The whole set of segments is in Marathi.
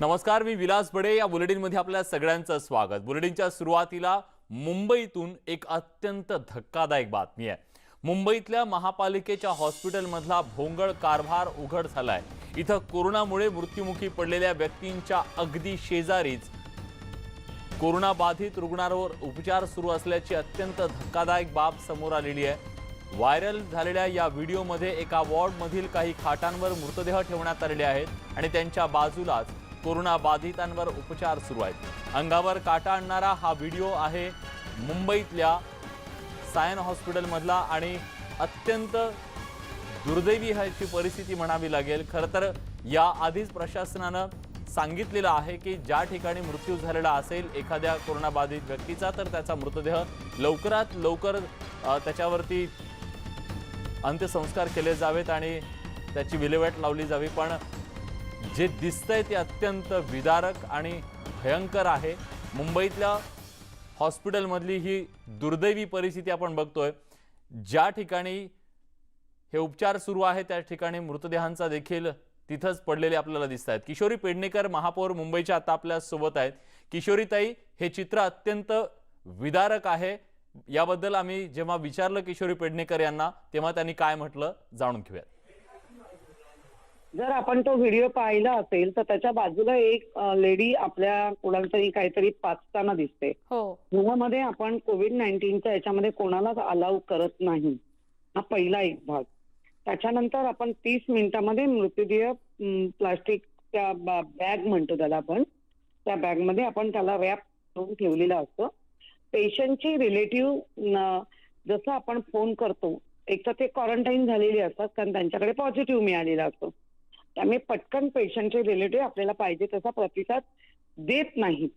नमस्कार मी विलास बडे. या बुलेटिनमध्ये आपल्या सगळ्यांचं स्वागत. बुलेटिनच्या सुरुवातीला मुंबईतून एक अत्यंत धक्कादायक बातमी आहे. मुंबईतल्या महापालिकेच्या हॉस्पिटलमधला भोंगळ कारभार उघड झालाय. इथं कोरोनामुळे मृत्युमुखी पडलेल्या व्यक्तींच्या अगदी शेजारीच कोरोनाबाधित रुग्णांवर उपचार सुरू असल्याची अत्यंत धक्कादायक बाब समोर आलेली आहे. व्हायरल झालेल्या या व्हिडिओमध्ये एका वॉर्डमधील काही खाटांवर मृतदेह ठेवण्यात आलेले आहेत आणि त्यांच्या बाजूलाच कोरोना बाधितांवर उपचार सुरू आहेत. अंगावर काटा आणणारा हा व्हिडिओ आहे मुंबईतल्या सायन हॉस्पिटलमधला आणि अत्यंत दुर्दैवी ह्याची परिस्थिती म्हणावी लागेल. खरं तर या आधीच प्रशासनानं सांगितलेलं आहे की ज्या ठिकाणी मृत्यू झालेला असेल एखाद्या कोरोनाबाधित व्यक्तीचा तर त्याचा मृतदेह लवकरात लवकर त्याच्यावरती अंत्यसंस्कार केले जावेत आणि त्याची विल्हेवाट लावली जावी. पण जे दिसतंय ते अत्यंत विदारक आणि भयंकर आहे. मुंबईतल्या हॉस्पिटलमधली ही दुर्दैवी परिस्थिती आपण बघतोय. ज्या ठिकाणी हे उपचार सुरू आहे त्या ठिकाणी मृतदेहांचा देखील तिथंच पडलेले आपल्याला दिसत आहेत किशोरी पेडणेकर महापौर मुंबईच्या आता आपल्यासोबत आहेत. किशोरीताई हे चित्र अत्यंत विदारक आहे. याबद्दल आम्ही जेव्हा विचारलं किशोरी पेडणेकर यांना तेव्हा त्यांनी काय म्हटलं जाणून घेऊयात. जर आपण तो व्हिडिओ पाहिला असेल तर त्याच्या बाजूला एक लेडी आपल्या कोणाला तरी काहीतरी पाचताना दिसते. हो. मुळामध्ये आपण कोविड नाईन्टीनच्या याच्यामध्ये कोणालाच अलाव करत नाही. हा पहिला एक भाग. त्याच्यानंतर आपण तीस मिनिटामध्ये मृतदेह प्लास्टिकच्या बॅग म्हणतो त्याला आपण. त्या बॅगमध्ये आपण त्याला रॅप करून ठेवलेला असतो. पेशंटची रिलेटिव्ह जसं आपण फोन करतो एक तर ते क्वारंटाईन झालेले असतात कारण त्यांच्याकडे पॉझिटिव्ह मिळालेला असतो. त्यामुळे पटकन पेशंटचे रिलेटिव्ह आपल्याला पाहिजे तसा प्रतिसाद देत नाही.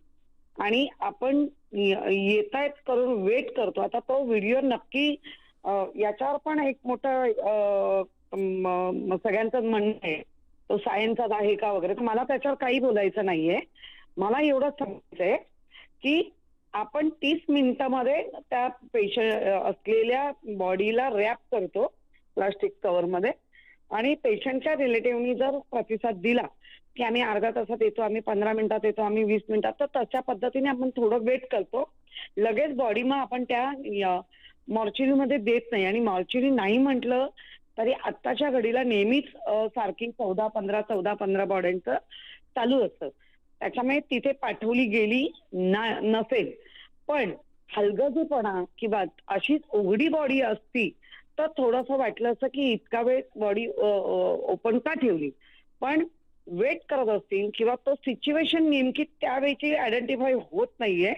आणि आपण येत आहेत करून वेट करतो. आता तो व्हिडिओ नक्की याच्यावर पण एक मोठं सगळ्यांचं म्हणणं आहे. तो सायन्सचा आहे का वगैरे. तर मला त्याच्यावर काही बोलायचं नाहीये. मला एवढंच सांगायचंय की आपण तीस मिनिटामध्ये त्या पेशंट असलेल्या बॉडीला रॅप करतो प्लास्टिक कव्हरमध्ये आणि पेशंटच्या रिलेटिव्हनी जर प्रतिसाद दिला की आम्ही अर्धा तासात येतो आम्ही पंधरा मिनिटात येतो आम्ही वीस मिनिटात तर तशा पद्धतीने आपण थोडं वेट करतो. लगेच बॉडी मग आपण त्या मॉर्चरीमध्ये देत नाही. आणि मॉर्चरी नाही म्हटलं तरी आत्ताच्या घडीला नेहमीच सारखी चौदा पंधरा चौदा पंधरा बॉड्यांचं चालू असतं. त्याच्यामुळे तिथे पाठवली गेली ना नसेल. पण हलगर्जीपणा किंवा अशीच उघडी बॉडी असती तर थोडंसं वाटलं असं की इतका वेळ बॉडी ओपन का ठेवली? पण वेट करत असतील किंवा तो सिच्युएशन नेमकी त्यावेळी आयडेंटिफाय होत नाहीये.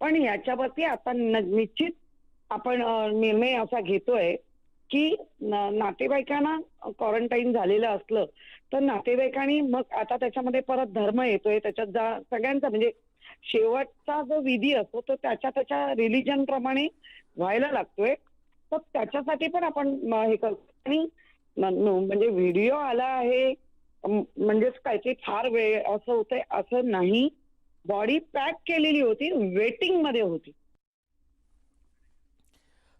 पण याच्यावरती आता निश्चित आपण निर्णय असा घेतोय की नातेवाईकांना क्वारंटाईन झालेलं असलं तर नातेवाईकांनी मग आता त्याच्यामध्ये परत धर्म येतोय. त्याच्यात जा सगळ्यांचा म्हणजे शेवटचा जो विधी असतो तो त्याच्या त्याच्या रिलिजन प्रमाणे व्हायला लागतोय. तर त्याच्यासाठी पण आपण हे करतो. आणि म्हणजे व्हिडिओ आला आहे म्हणजेच काय ते फार वेळ असं होतंय असं नाही. बॉडी पॅक केलेली होती वेटिंगमध्ये होती.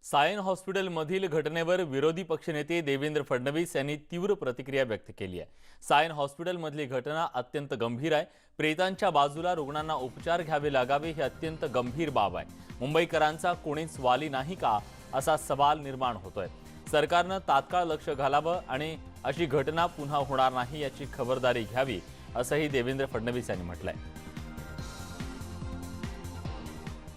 सायन हॉस्पिटलमधील घटनेवर विरोधी पक्षनेते देवेंद्र फडणवीस यांनी तीव्र प्रतिक्रिया व्यक्त केली आहे. सायन हॉस्पिटलमधली घटना अत्यंत गंभीर आहे. प्रेतांच्या बाजूला रुग्णांना उपचार घ्यावे लागावे ही अत्यंत गंभीर बाब आहे. मुंबईकरांचा कोणीच वाली नाही का? असा सवाल निर्माण होतोय. सरकारनं तात्काळ लक्ष घालावं आणि अशी घटना पुन्हा होणार नाही याची खबरदारी घ्यावी असंही देवेंद्र फडणवीस यांनी म्हटलंय.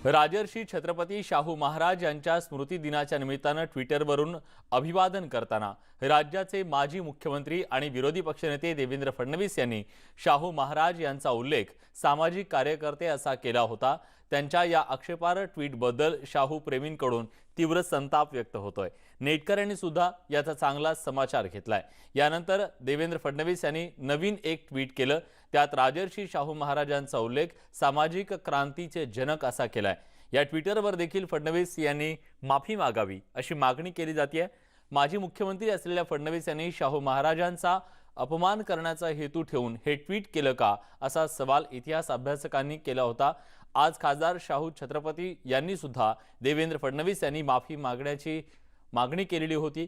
राजर्षी छत्रपती शाहू महाराज यांच्या स्मृती दिनाच्या निमित्तानं ट्विटरवरून अभिवादन करताना राज्याचे माजी मुख्यमंत्री आणि विरोधी पक्षनेते देवेंद्र फडणवीस यांनी शाहू महाराज यांचा उल्लेख सामाजिक कार्यकर्ते असा केला होता. त्यांच्या या आक्षेपार्ह ट्विटबद्दल शाहू प्रेमींकडून तीव्र संताप व्यक्त होतोय. नेटकऱ्यांनी सुद्धा याचा चांगला समाचार घेतलाय. यानंतर देवेंद्र फडणवीस यांनी नवीन एक ट्विट केलं. त्यात राजर्षी शाहू महाराजांचा उल्लेख सामाजिक क्रांतीचे जनक असा केलाय. या ट्विटरवर देखील फडणवीस यांनी माफी मागावी अशी मागणी केली जाते माजी मुख्यमंत्री असलेल्या फडणवीस यांनी शाहू महाराजांचा अपमान करण्याचा हेतू ठेवून हे ट्विट केलं का असा सवाल इतिहास अभ्यासकांनी केला होता. आज खासदार शाहू छत्रपती यांनी सुद्धा देवेंद्र फडणवीस यांनी माफी मागण्याची मागणी केलेली होती.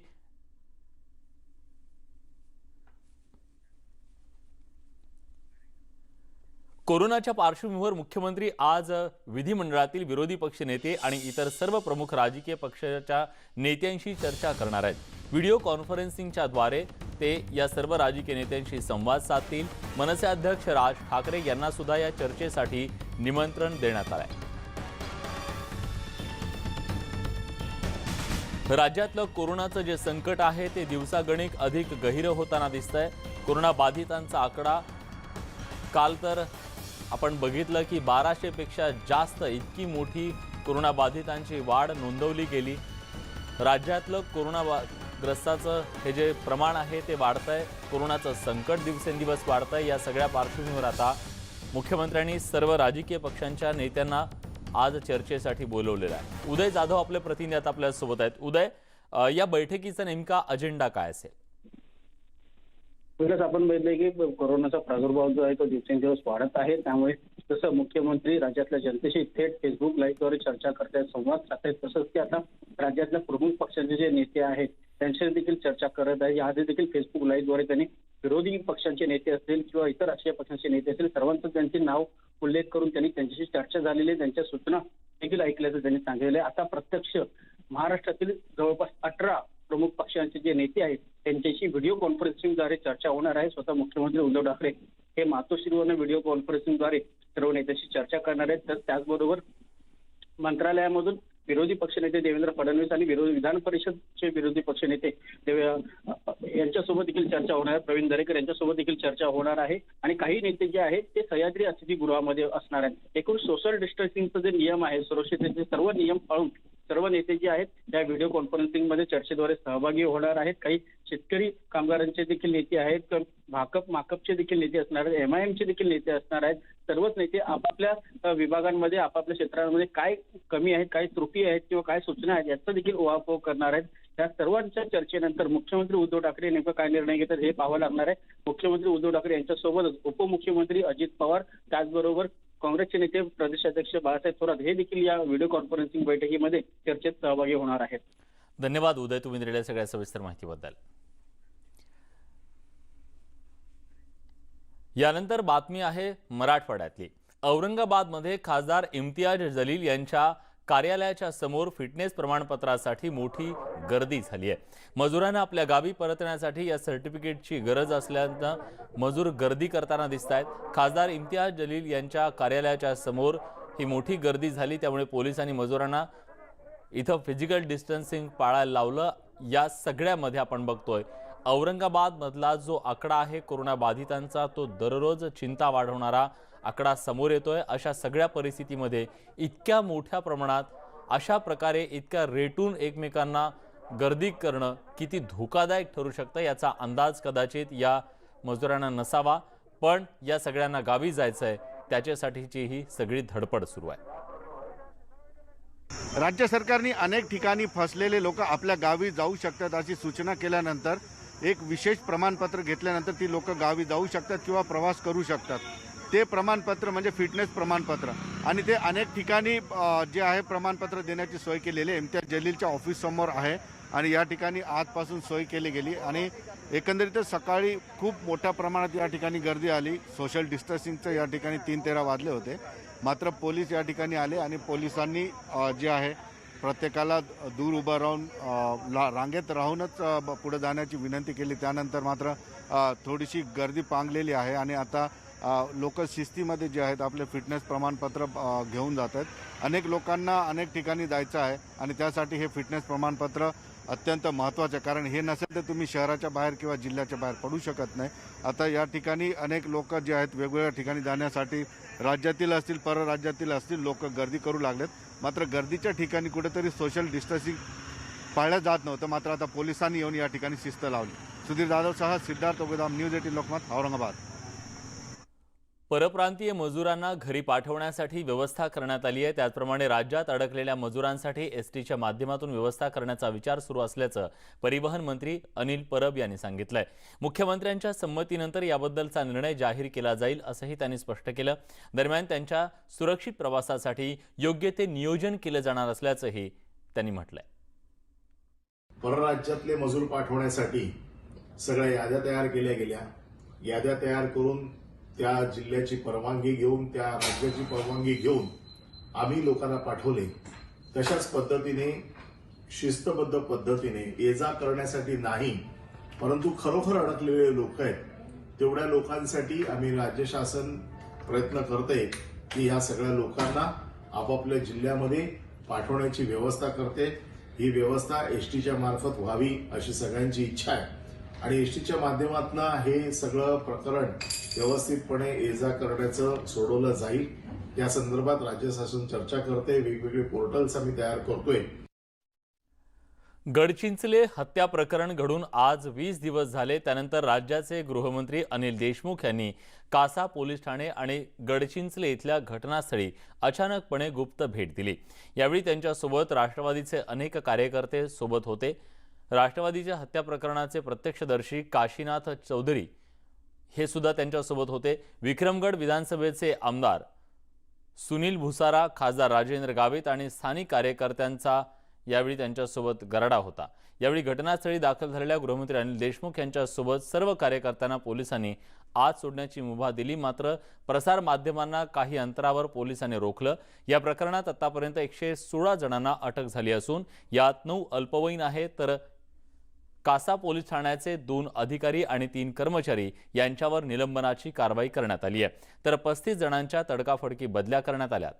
कोरोनाच्या पार्श्वभूमीवर मुख्यमंत्री आज विधिमंडळातील विरोधी पक्षनेते आणि इतर सर्व प्रमुख राजकीय पक्षाच्या नेत्यांशी चर्चा करणार आहेत. व्हिडिओ कॉन्फरन्सिंगच्या द्वारे ते या सर्व राजकीय नेत्यांशी संवाद साधतील. मनसे अध्यक्ष राज ठाकरे यांना सुद्धा या चर्चेसाठी निमंत्रण देण्यात आलं आहे राज्यातलं कोरोनाचं जे संकट आहे ते दिवसागणिक अधिक गहिरं होताना दिसतंय. कोरोना बाधितांचा आकडा काल तर आपण बघितलं की बाराशेपेक्षा जास्त इतकी मोठी कोरोनाबाधितांची वाढ नोंदवली गेली. राज्यातलं कोरोनाग्रस्ताचं हे जे प्रमाण आहे ते वाढतंय. कोरोनाचं संकट दिवसेंदिवस वाढतंय या सगळ्या पार्श्वभूमीवर आता मुख्यमंत्र्यांनी सर्व राजकीय पक्षांच्या नेत्यांना आज चर्चेसाठी बोलवलेलं आहे. उदय जाधव आपले प्रतिनिधी आता आपल्यासोबत आहेत. उदय या बैठकीचा नेमका अजेंडा काय असेल? पहिलंच आपण बघितलं की कोरोनाचा प्रादुर्भाव जो आहे तो दिवसेंदिवस वाढत आहे. त्यामुळे जसं मुख्यमंत्री राज्यातल्या जनतेशी थेट फेसबुक लाईव्हद्वारे चर्चा करतायत संवाद साधतायत तसंच ते आता राज्यातल्या प्रमुख पक्षांचे जे नेते आहेत त्यांच्याशी देखील चर्चा करत आहे याआधी देखील फेसबुक लाईव्हद्वारे त्यांनी विरोधी पक्षांचे नेते असतील किंवा इतर राष्ट्रीय पक्षांचे नेते असतील सर्वांचं त्यांचे नाव उल्लेख करून त्यांनी त्यांच्याशी चर्चा झालेली आहे. त्यांच्या सूचना देखील ऐकल्याचं त्यांनी सांगितलं आहे. आता प्रत्यक्ष महाराष्ट्रातील जवळपास अठरा प्रमुख पक्षांचे जे नेते आहेत त्यांच्याशी व्हिडिओ कॉन्फरन्सिंगद्वारे चर्चा होणार आहे. स्वतः मुख्यमंत्री उद्धव ठाकरे हे मातोश्रीवरनं व्हिडिओ कॉन्फरन्सिंगद्वारे सर्व नेत्यांशी चर्चा करणार आहेत. तर त्याचबरोबर मंत्रालयामधून विरोधी पक्षनेते देवेंद्र फडणवीस आणि विरोधी विधान परिषदचे विरोधी पक्षनेते यांच्यासोबत देखील चर्चा होणार आहे. प्रवीण दरेकर यांच्यासोबत देखील चर्चा होणार आहे. आणि काही नेते जे आहेत ते सह्याद्री अतिथीगृहामध्ये असणार आहेत. एकूण सोशल डिस्टन्सिंगचा जे नियम आहे सुरक्षिततेचे सर्व नियम पाळून सर्व नेते जे आहेत त्या व्हिडिओ कॉन्फरन्सिंगमध्ये चर्चेद्वारे सहभागी होणार आहेत. काही शेतकरी कामगारांचे देखील नेते आहेत भाकप माकपचे देखील नेते असणार आहेत एमआयएमचे देखील नेते असणार आहेत. सर्वच नेते आपापल्या विभागांमध्ये आपापल्या क्षेत्रांमध्ये काय कमी आहेत काय त्रुटी आहेत किंवा काय सूचना आहेत याचा देखील उहापोह करणार आहेत. त्या सर्वांच्या चर्चेनंतर मुख्यमंत्री उद्धव ठाकरे नेमकं काय निर्णय घेतात हे पाहावं लागणार आहे. मुख्यमंत्री उद्धव ठाकरे यांच्यासोबतच उपमुख्यमंत्री अजित पवार त्याचबरोबर काँग्रेसचे नेते प्रदेशाध्यक्ष बाळासाहेब थोरात हे देखील या व्हिडिओ कॉन्फरन्सिंग बैठकीमध्ये चर्चेत सहभागी होणार आहेत. धन्यवाद. उदय तुम्ही दिलेल्या सगळ्या सविस्तर माहितीबद्दल. यानंतर बातमी आहे मराठवाड्यातली. औरंगाबादमध्ये खासदार इम्तियाज जलील यांच्या कार्यालयाच्या समोर फिटनेस प्रमाणपत्रासाठी मोठी गर्दी झाली आहे. मजुरांना आपल्या गावी परतण्यासाठी या सर्टिफिकेटची गरज असल्यानं मजूर गर्दी करताना दिसत आहेत खासदार इम्तियाज जलील यांच्या कार्यालयाच्या समोर ही मोठी गर्दी झाली. त्यामुळे पोलिसांनी मजुरांना इथं फिजिकल डिस्टन्सिंग पाळायला लावलं. या सगळ्यामध्ये आपण बघतोय औरंगाबादमधला जो आकडा आहे कोरोना बाधितांचा तो दररोज चिंता वाढवणारा आकडा समोर येतोय. अशा सगळ्या परिस्थितीमध्ये इतक्या मोठ्या प्रमाणात अशा प्रकारे इतक्या रेटून एकमेकांना गर्दी करणं किती धोकादायक ठरू शकतं याचा अंदाज कदाचित या मजुरांना नसावा. पण या सगळ्यांना गावी जायचं आहे त्याच्यासाठीची ही सगळी धडपड सुरू आहे. राज्य सरकारने अनेक ठिकाणी फसलेले लोक आपल्या गावी जाऊ शकतात अशी सूचना केल्यानंतर एक विशेष प्रमाणपत्र घेतल्यानंतर ती लोक गावी जाऊ शकतात किंवा प्रवास करू शकतात. ते प्रमाणपत्र म्हणजे फिटनेस प्रमाणपत्र. आणि ते अनेक ठिकाणी जे आहे प्रमाणपत्र देण्याची सोय केलेली आहे. इम्तियाज जलीलच्या ऑफिससमोर आहे. आणि या ठिकाणी आजपासून सोय केली गेली. आणि एकंदरीतच सकाळी खूप मोठ्या प्रमाणात या ठिकाणी गर्दी आली. सोशल डिस्टन्सिंगचं या ठिकाणी तीन तेरा वाजले होते. मात्र पोलीस या ठिकाणी आले आणि पोलिसांनी जे आहे प्रत्येकाला दूर उभं राहून रांगेत राहूनच ब- पुढे जाण्याची विनंती केली. त्यानंतर मात्र थोडीशी गर्दी पांगलेली आहे. आणि आता लोक शिस्तीमध्ये जे आहेत आपले फिटनेस प्रमाणपत्र घेऊन जात आहेत. अनेक लोकांना अनेक ठिकाणी जायचं आहे आणि त्यासाठी हे फिटनेस प्रमाणपत्र अत्यंत महत्त्वाचं आहे. कारण हे नसेल तर तुम्ही शहराच्या बाहेर किंवा जिल्ह्याच्या बाहेर पडू शकत नाही. आता या ठिकाणी अनेक लोक जे आहेत वेगवेगळ्या ठिकाणी जाण्यासाठी राज्यातील असतील परराज्यातील असतील लोक गर्दी करू लागलेत. मात्र गर्दीच्या ठिकाणी कुठेतरी सोशल डिस्टन्सिंग पाळलं जात नव्हतं. मात्र आता पोलिसांनी येऊन या ठिकाणी शिस्त लावली. सुधीर जाधवसह सिद्धार्थ उगदाम न्यूज एटीन लोकमत औरंगाबाद. परप्रांतीय मजुरांना घरी पाठवण्यासाठी व्यवस्था करण्यात आली आहे. त्याचप्रमाणे राज्यात अडकलेल्या मजुरांसाठी एस टीच्या माध्यमातून व्यवस्था करण्याचा विचार सुरू असल्याचं परिवहन मंत्री अनिल परब यांनी सांगितलंय. मुख्यमंत्र्यांच्या संमतीनंतर याबद्दलचा निर्णय जाहीर केला जाईल असंही त्यांनी स्पष्ट केलं. दरम्यान त्यांच्या सुरक्षित प्रवासासाठी योग्य ते नियोजन केलं जाणार असल्याचंही त्यांनी म्हटलंय. परराज्यातले मजूर पाठवण्यासाठी सगळ्या याद्या तयार केल्या गेल्या. याद्या तयार करून त्या जिल्ह्याची परवानगी घेऊन त्या राज्याची परवानगी घेऊन आम्ही लोकांना पाठवले. तशाच पद्धतीने शिस्तबद्ध पद्धतीने ये जा करण्यासाठी नाही परंतु खरोखर अडकलेले लोक आहेत तेवढ्या लोकांसाठी आम्ही राज्य शासन प्रयत्न करते की ह्या सगळ्या लोकांना आपापल्या जिल्ह्यामध्ये पाठवण्याची व्यवस्था करते. ही व्यवस्था एस टीच्या मार्फत व्हावी अशी सगळ्यांची इच्छा आहे. आणि एस टीच्या माध्यमातून हे सगळं प्रकरण व्यवस्थितपणे ये जा करण्याचं सोडवलं जाईल. या संदर्भात राज्य शासन चर्चा करते. वेगवेगळे पोर्टल्स आम्ही तयार करतोय. गडचिंचले हत्या प्रकरण घडून आज वीस दिवस झाले. त्यानंतर राज्याचे गृहमंत्री अनिल देशमुख यांनी कासा पोलीस ठाणे आणि गडचिंचले इथल्या घटनास्थळी अचानकपणे गुप्त भेट दिली. यावेळी त्यांच्यासोबत राष्ट्रवादीचे अनेक कार्यकर्ते सोबत होते. राष्ट्रवादीच्या हत्या प्रकरणाचे प्रत्यक्षदर्शी काशीनाथ चौधरी हे सुद्धा त्यांच्यासोबत होते. विक्रमगड विधानसभेचे आमदार सुनील भुसारा खासदार राजेंद्र गावित आणि स्थानिक कार्यकर्त्यांचा यावेळी त्यांच्यासोबत गराडा होता. यावेळी घटनास्थळी दाखल झालेल्या गृहमंत्री अनिल देशमुख यांच्यासोबत सर्व कार्यकर्त्यांना पोलिसांनी आत सोडण्याची मुभा दिली. मात्र प्रसार माध्यमांना काही अंतरावर पोलिसांनी रोखलं. या प्रकरणात आतापर्यंत एकशे सोळा जणांना अटक झाली असून यात नऊ अल्पवयीन आहे तर कासा पोलीस ठाण्याचे दोन अधिकारी आणि तीन कर्मचारी यांच्यावर निलंबनाची कारवाई करण्यात आली आहे. तर पस्तीस जणांच्या तडकाफडकी बदल्या करण्यात आल्या.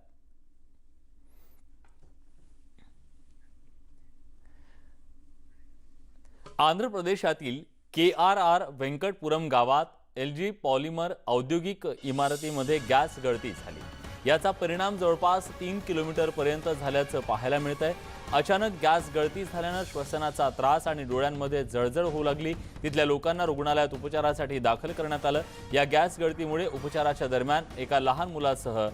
आंध्र प्रदेशातील के आर आर व्यंकटपुरम गावात एल जी पॉलिमर औद्योगिक इमारतीमध्ये गॅस गळती झाली. याचा परिणाम जवळपास तीन किलोमीटरपर्यंत झाल्याचं पाहायला मिळत आहे अचानक गॅस गळती झाल्यानं श्वसनाचा त्रास आणि डोळ्यांमध्ये जळजळ होऊ लागली. तिथल्या लोकांना रुग्णालयात उपचारासाठी दाखल करण्यात आलं. या गॅस गळतीमुळे उपचाराच्या दरम्यान एका लहान मुलासह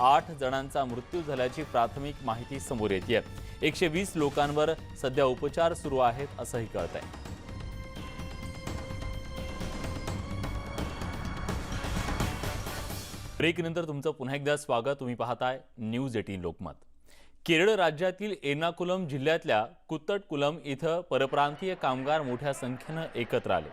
आठ जणांचा मृत्यू झाल्याची प्राथमिक माहिती समोर येते एकशे वीस लोकांवर सध्या उपचार सुरू आहेत असंही कळत आहे ब्रेकनंतर तुमचं पुन्हा एकदा स्वागत. तुम्ही पाहताय न्यूज एटीन लोकमत. केरळ राज्यातील एर्नाकुलम जिल्ह्यातल्या कुत्तटकुलम इथं परप्रांतीय कामगार मोठ्या संख्येनं एकत्र आले.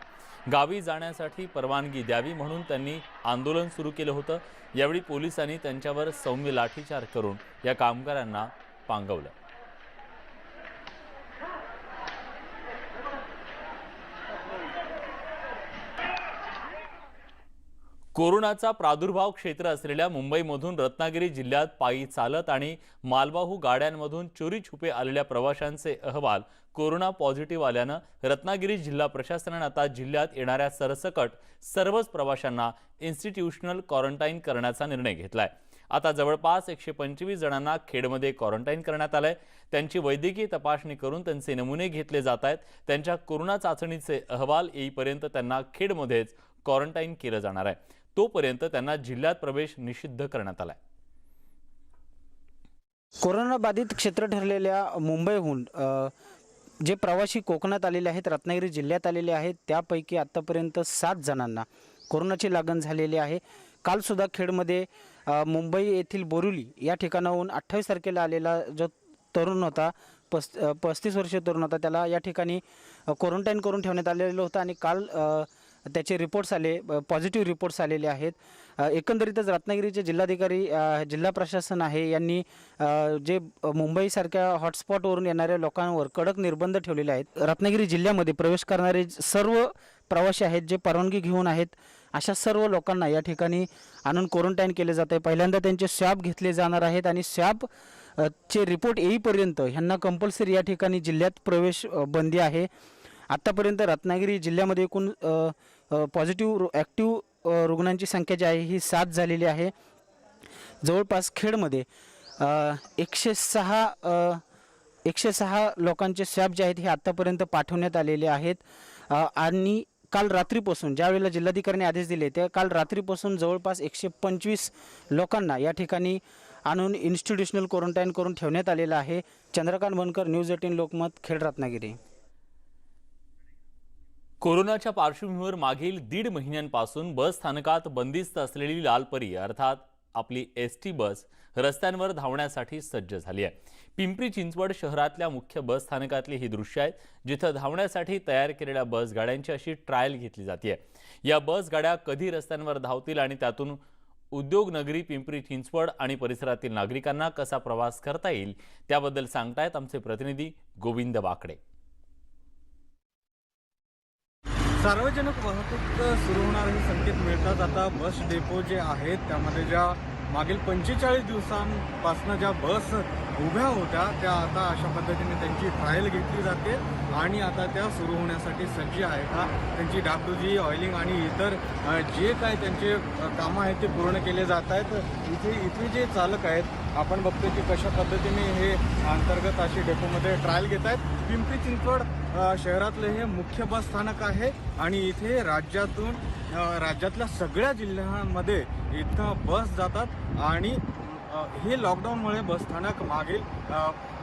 गावी जाण्यासाठी परवानगी द्यावी म्हणून त्यांनी आंदोलन सुरू केलं होतं. यावेळी पोलिसांनी त्यांच्यावर सौम्य लाठीचार करून या कामगारांना पांगवलं. कोरोनाचा प्रादुर्भाव क्षेत्र असलेल्या मुंबईमधून रत्नागिरी जिल्ह्यात पायी चालत आणि मालवाहू गाड्यांमधून चोरी छुपे आलेल्या प्रवाशांचे अहवाल कोरोना पॉझिटिव्ह आल्यानं रत्नागिरी जिल्हा प्रशासनानं आता जिल्ह्यात येणाऱ्या सरसकट सर्वच प्रवाशांना इन्स्टिट्यूशनल क्वारंटाईन करण्याचा निर्णय घेतलाय. आता जवळपास एकशे पंचवीस जणांना खेडमध्ये क्वारंटाईन करण्यात आलंय. त्यांची वैद्यकीय तपासणी करून त्यांचे नमुने घेतले जात आहेत. त्यांच्या कोरोना चाचणीचे अहवाल येईपर्यंत त्यांना खेडमध्येच क्वारंटाईन केलं जाणार आहे. तोपर्यंत त्यांना जिल्ह्यात प्रवेश निषिद्ध करण्यात आलाय. आहे कोरोनाबाधित क्षेत्र ठरलेल्या मुंबईहून जे प्रवासी कोकणात आलेले आहेत रत्नागिरी जिल्ह्यात आलेले आहेत त्यापैकी आत्तापर्यंत सात जणांना कोरोनाची लागण झालेली आहे. कालसुद्धा खेडमध्ये मुंबई येथील बोरुली या ठिकाणाहून अठ्ठावीस तारखेला आलेला जो तरुण होता पस् पस्तीस वर्षीय तरुण होता त्याला या ठिकाणी क्वारंटाईन करून ठेवण्यात आलेलं होतं आणि काल आ, त्याचे रिपोर्ट्स आले पॉझिटिव्ह रिपोर्ट्स आलेले आहेत. एकंदरीतच रत्नागिरीचे जिल्हाधिकारी जिल्हा प्रशासन आहे यांनी जे मुंबईसारख्या हॉटस्पॉटवरून येणाऱ्या लोकांवर कडक निर्बंध ठेवलेले आहेत. रत्नागिरी जिल्ह्यामध्ये प्रवेश करणारे सर्व प्रवासी आहेत जे परवानगी घेऊन आहेत अशा सर्व लोकांना या ठिकाणी आणून क्वारंटाईन केले जात आहे. पहिल्यांदा त्यांचे स्वॅब घेतले जाणार आहेत आणि स्वॅब चे रिपोर्ट येईपर्यंत ह्यांना कंपल्सरी या ठिकाणी जिल्ह्यात प्रवेश बंदी आहे. आत्तापर्यंत रत्नागिरी जिल्ह्यामध्ये एकूण पॉझिटिव्ह ॲक्टिव्ह रुग्णांची संख्या जी आहे ही सात झालेली आहे. जवळपास खेडमध्ये एकशे सहा एकशे सहा लोकांचे स्वॅब जे आहेत हे आत्तापर्यंत पाठवण्यात आलेले आहेत. आणि काल रात्रीपासून ज्यावेळेला जिल्हाधिकाऱ्यांनी आदेश दिले त्या काल रात्रीपासून जवळपास एकशे पंचवीस लोकांना या ठिकाणी आणून इन्स्टिट्युशनल क्वारंटाईन करून ठेवण्यात आलेलं आहे. Chandrakant Bankar news eighteen Lokmat Khed Ratnagiri. कोरोनाच्या पार्श्वभूमीवर मागील दीड महिन्यांपासून बस स्थानकात बंदिस्त असलेली लालपरी अर्थात आपली एस टी बस रस्त्यांवर धावण्यासाठी सज्ज झाली आहे. पिंपरी चिंचवड शहरातल्या मुख्य बस स्थानकातली ही दृश्य आहेत जिथं धावण्यासाठी तयार केलेल्या बस गाड्यांची अशी ट्रायल घेतली जाते. या बस गाड्या कधी रस्त्यांवर धावतील आणि त्यातून उद्योगनगरी पिंपरी चिंचवड आणि परिसरातील नागरिकांना कसा प्रवास करता येईल त्याबद्दल सांगतायत आमचे प्रतिनिधी गोविंद वाकडे. सार्वजनिक वाहतूक सुरू होणार हे संकेत मिळतात आता बस डेपो जे आहेत त्यामध्ये ज्या मागील पंचेचाळीस दिवसांपासून ज्या बस उभ्या होत्या त्या आता अशा पद्धतीने त्यांची ट्रायल घेतली जाते. आणि आता त्या सुरू होण्यासाठी सज्ज आहे का त्यांची डागडुजी ऑइलिंग आणि इतर जे काय त्यांचे कामं आहेत ते पूर्ण केले जात आहेत. इथे इथे जे चालक आहेत आपण बघतोय की कशा पद्धतीने हे अंतर्गत अशी डेपोमध्ये ट्रायल घेत आहेत. पिंपरी चिंचवड शहरातलं हे मुख्य बस स्थानक आहे आणि इथे राज्यातून राज्यातल्या सगळ्या जिल्ह्यांमध्ये इथं बस जातात आणि हे लॉकडाऊनमुळे बस स्थानक मागील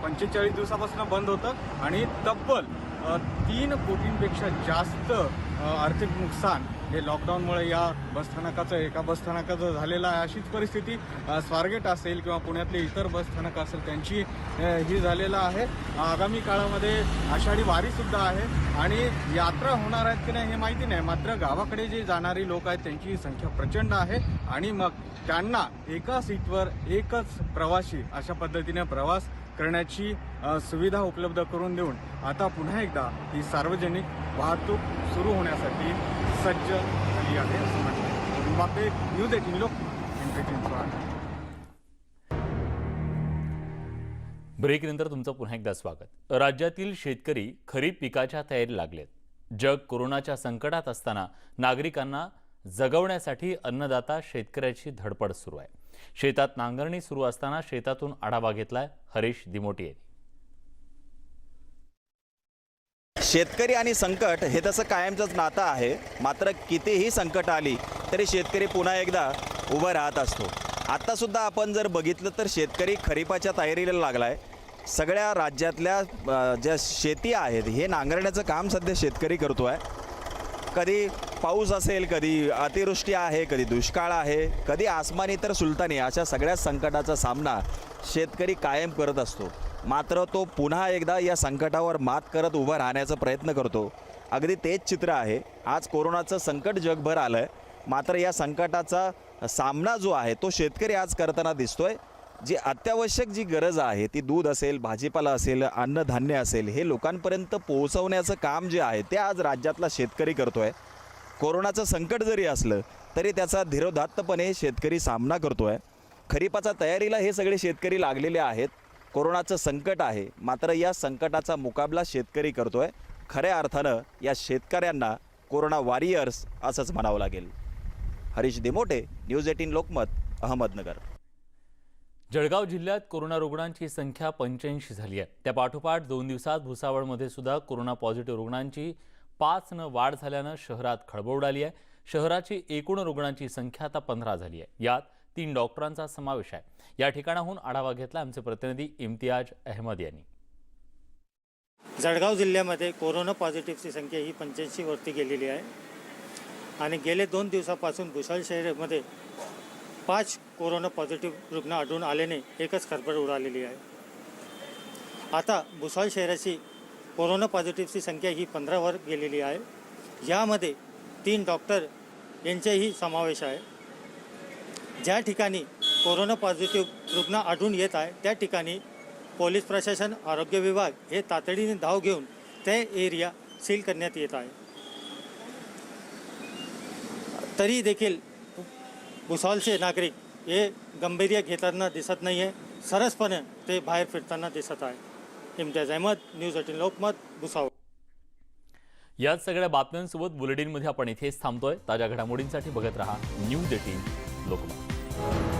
पंचेचाळीस दिवसापासून बंद होतं आणि तब्बल तीन कोटींपेक्षा जास्त आर्थिक नुकसान हे लॉकडाऊनमुळे या बसस्थानकाचं एका बसस्थानकाचं झालेलं आहे अशीच परिस्थिती स्वारगेट असेल किंवा पुण्यातले इतर बसस्थानकं असेल त्यांची ही झालेलं आहे. आगामी काळामध्ये आषाढी वारीसुद्धा आहे आणि यात्रा होणार आहेत की नाही हे माहिती नाही. मात्र गावाकडे जे जाणारी लोक आहेत त्यांची संख्या प्रचंड आहे आणि मग त्यांना एका सीटवर एकच प्रवासी अशा पद्धतीने प्रवास करण्याची सुविधा उपलब्ध करून देऊन आता पुन्हा एकदा ही सार्वजनिक वाहतूक सुरू होण्यासाठी सज्ज झाली आहे असं म्हटलं बापे न्यूज एटीन लोक ब्रेकनंतर तुमचं पुन्हा एकदा स्वागत. राज्यातील शेतकरी खरीप पिकाच्या तयारी लागलेत. जग कोरोनाच्या संकटात असताना नागरिकांना जगवण्यासाठी अन्नदाता शेतकऱ्याची धडपड सुरू आहे. शेतात नांगरणी सुरू असताना शेतातून आढावा घेतलाय हरीश दिमोटी यांनी शेतकरी आणि संकट हे तसं कायमचंच नातं आहे. मात्र कितीही संकट आली तरी शेतकरी पुन्हा एकदा उभं राहत असतो. आत्तासुद्धा आपण जर बघितलं तर शेतकरी खरीपाच्या तयारीला लागलाय. सगळ्या राज्यातल्या ज्या शेती आहेत हे नांगरण्याचं काम सध्या शेतकरी करतो आहे कधी पाऊस असेल कधी अतिवृष्टी आहे कधी दुष्काळ आहे कधी आसमानी तर सुलतानी अशा सगळ्या संकटाचा सामना शेतकरी कायम करत असतो. मात्र तो पुन्हा एकदा या संकटावर मात करत उभा राहण्याचा प्रयत्न करतो. अगदी तेच चित्र आहे. आज कोरोनाचं संकट जगभर आलं आहे मात्र या संकटाचा सामना जो आहे तो शेतकरी आज करताना दिसतोय. जी अत्यावश्यक जी गरज आहे ती दूध असेल भाजीपाला असेल अन्नधान्य असेल हे लोकांपर्यंत पोहोचवण्याचं काम जे आहे ते आज राज्यातला शेतकरी करतोय. कोरोनाचं संकट जरी असलं तरी त्याचा धीरोधात्तपणे शेतकरी सामना करतो आहे खरीपाच्या तयारीला हे सगळे शेतकरी लागलेले आहेत. कोरोनाचं संकट आहे. मात्र या संकटाचा मुकाबला शेतकरी करतो आहे खऱ्या अर्थानं या शेतकऱ्यांना कोरोना वॉरियर्स असंच म्हणावं लागेल. Harish Dimote news eighteen Lokmat Ahmednagar. Jalgaon जिल्ह्यात कोरोना रुग्णांची संख्या पंच्याऐंशी झाली आहे. त्या पाठोपाठ दोन दिवसात भुसावळमध्ये सुद्धा कोरोना पॉझिटिव्ह रुग्णांची पाचनं वाढ झाल्यानं शहरात खळबळ उडाली आहे. शहराची एकूण रुग्णांची संख्या आता पंधरा झाली आहे. यात तीन डॉक्टरांचा समावेश आहे. या ठिकाणाहून आढावा घेतला आमचे प्रतिनिधी इम्तियाज अहमद यांनी. जळगाव जिल्ह्यामध्ये कोरोना पॉझिटिव्हची संख्या ही पंच्याऐंशी वरती गेलेली आहे. आणि गेले दोन दिवसापासून भुसाळ शहरामध्ये पाच कोरोना पॉझिटिव्ह रुग्ण आढळून आल्याने एकच खरबड उडालेली आहे. आता भुसाळ शहराची कोरोना पॉझिटिव्हची संख्या ही पंधरावर गेलेली आहे. यामध्ये तीन डॉक्टर यांचाही समावेश आहे. ज्या ठिकाणी कोरोना पॉझिटिव्ह रुग्ण आढळून येत आहे त्या ठिकाणी पोलीस प्रशासन आरोग्य विभाग हे तातडीने धाव घेऊन ते एरिया सील करण्यात येत आहे. तरी देखील भुसावलचे नागरिक हे गंभीर्य घेताना दिसत नाही आहे सरसपणे ते बाहेर फिरताना दिसत आहे. Imtiaz Ahmed news eighteen Lokmat Bhusawal. याच सगळ्या बातम्यांसोबत बुलेटिनमध्ये आपण इथेच थांबतोय. ताज्या घडामोडींसाठी बघत रहा न्यूज एटीन लोकमत.